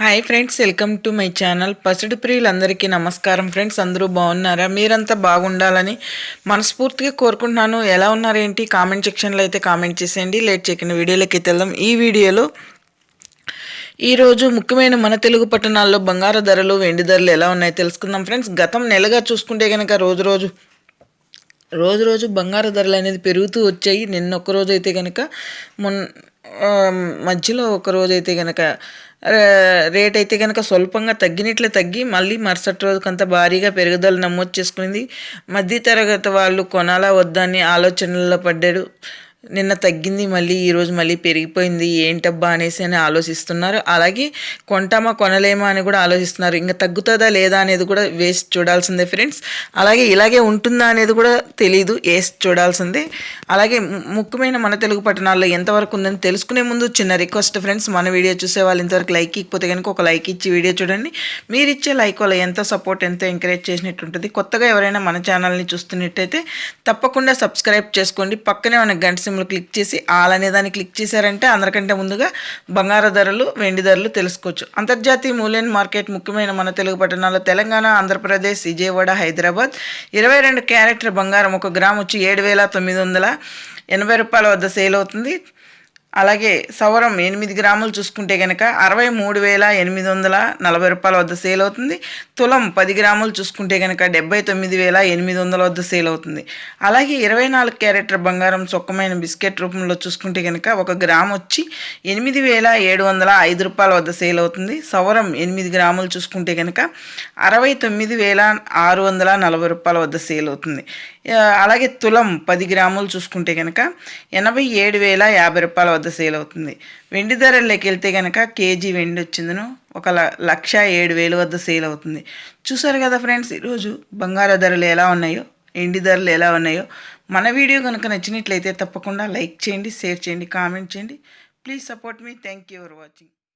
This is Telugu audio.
Hi friends welcome to my channel పసిడి ప్రియులందరికీ నమస్కారం ఫ్రెండ్స్ అందరూ బాగున్నారా? మీరంతా బాగుండాలని మనస్ఫూర్తిగా కోరుకుంటున్నాను. ఎలా ఉన్నారేంటి? కామెంట్ సెక్షన్లో అయితే కామెంట్ చేసేయండి. లేట్ చేయకుండా వీడియోలోకి వెళ్దాం. ఈ వీడియోలో ఈరోజు ముఖ్యమైన మన తెలుగు పట్టణాల్లో బంగారు ధరలు వెండి ధరలు ఎలా ఉన్నాయో తెలుసుకుందాం ఫ్రెండ్స్ గతం నెలగా చూసుకుంటే కనుక రోజు రోజు రోజు రోజు బంగారు ధరలు అనేది పెరుగుతూ వచ్చాయి. నిన్న ఒక రోజు అయితే కనుక మొన్న మధ్యలో ఒక రోజు అయితే కనుక రేట్ అయితే కనుక స్వల్పంగా తగ్గినట్లే తగ్గి మళ్ళీ మరుసటి రోజుకంత భారీగా పెరుగుదల నమోదు చేసుకునింది మధ్య తరగతి వాళ్ళు కొనాలా వద్దని ఆలోచనల్లో పడ్డాడు నిన్న తగ్గింది మళ్ళీ ఈరోజు మళ్ళీ పెరిగిపోయింది ఏంటబ్బా అనేసి అని ఆలోచిస్తున్నారు. అలాగే కొంటామా కొనలేమా అని కూడా ఆలోచిస్తున్నారు. ఇంకా తగ్గుతుందా లేదా అనేది కూడా వేసి చూడాల్సిందే ఫ్రెండ్స్. అలాగే ఇలాగే ఉంటుందా అనేది కూడా తెలియదు వేసి చూడాల్సిందే. అలాగే ముఖ్యమైన మన తెలుగు పట్టణాల్లో ఎంతవరకు ఉందని తెలుసుకునే ముందు చిన్న రిక్వెస్ట్ ఫ్రెండ్స్ మన వీడియో చూసే వాళ్ళు ఇంతవరకు లైక్ ఇకపోతే కనుక ఒక లైక్ ఇచ్చి వీడియో చూడండి. మీరు ఇచ్చే లైక్ వల్ల ఎంతో సపోర్ట్ ఎంతో ఎంకరేజ్ చేసినట్టు ఉంటుంది కొత్తగా ఎవరైనా మన ఛానల్ని చూస్తున్నట్టయితే తప్పకుండా సబ్స్క్రైబ్ చేసుకోండి. పక్కనే మన గంట సింబల్ క్లిక్ చేసి ఆల్ అనే దాన్ని క్లిక్ చేశారంటే అందరికంటే ముందుగా బంగారు ధరలు వెండి ధరలు తెలుసుకోవచ్చు. అంతర్జాతీయ మూల్యం మార్కెట్ ముఖ్యమైన మన తెలుగు పట్టణాల్లో తెలంగాణ ఆంధ్రప్రదేశ్ విజయవాడ హైదరాబాద్. ఇరవై రెండు క్యారెక్టర్ బంగారం ఒక గ్రామ్ వచ్చి ఏడు వేల తొమ్మిది వందల ఎనభై రూపాయల వద్ద సేల్ అవుతుంది. అలాగే సవరం ఎనిమిది గ్రాములు చూసుకుంటే కనుక అరవై మూడు వేల ఎనిమిది వందల నలభై రూపాయల వద్ద సేల్ అవుతుంది. తులం పది గ్రాములు చూసుకుంటే కనుక డెబ్బై తొమ్మిది వేల ఎనిమిది వందల వద్ద సేల్ అవుతుంది. అలాగే ఇరవై నాలుగు క్యారెట్ల బంగారం సొక్కమైన బిస్కెట్ రూపంలో చూసుకుంటే కనుక ఒక గ్రామ్ వచ్చి ఎనిమిది వేల ఏడు వందల ఐదు రూపాయల వద్ద సేల్ అవుతుంది. సవరం ఎనిమిది గ్రాములు చూసుకుంటే కనుక అరవై తొమ్మిది వేల ఆరు వందల నలభై రూపాయల వద్ద సేల్ అవుతుంది. అలాగే తులం పది గ్రాములు చూసుకుంటే కనుక ఎనభై ఏడు వేల యాభై రూపాయల వద్ద సేల్ అవుతుంది. వెండి ధరల్లోకి వెళ్తే కనుక కేజీ వెండి వచ్చిందను. ఒక లక్ష ఏడు వేలు వద్ద సేల్ అవుతుంది. చూసారు కదా ఫ్రెండ్స్ ఈరోజు బంగారు ధరలు ఎలా ఉన్నాయో ఎండి ధరలు ఎలా ఉన్నాయో. మన వీడియో కనుక నచ్చినట్లయితే తప్పకుండా లైక్ చేయండి షేర్ చేయండి కామెంట్ చేయండి. Please support me. Thank you for watching.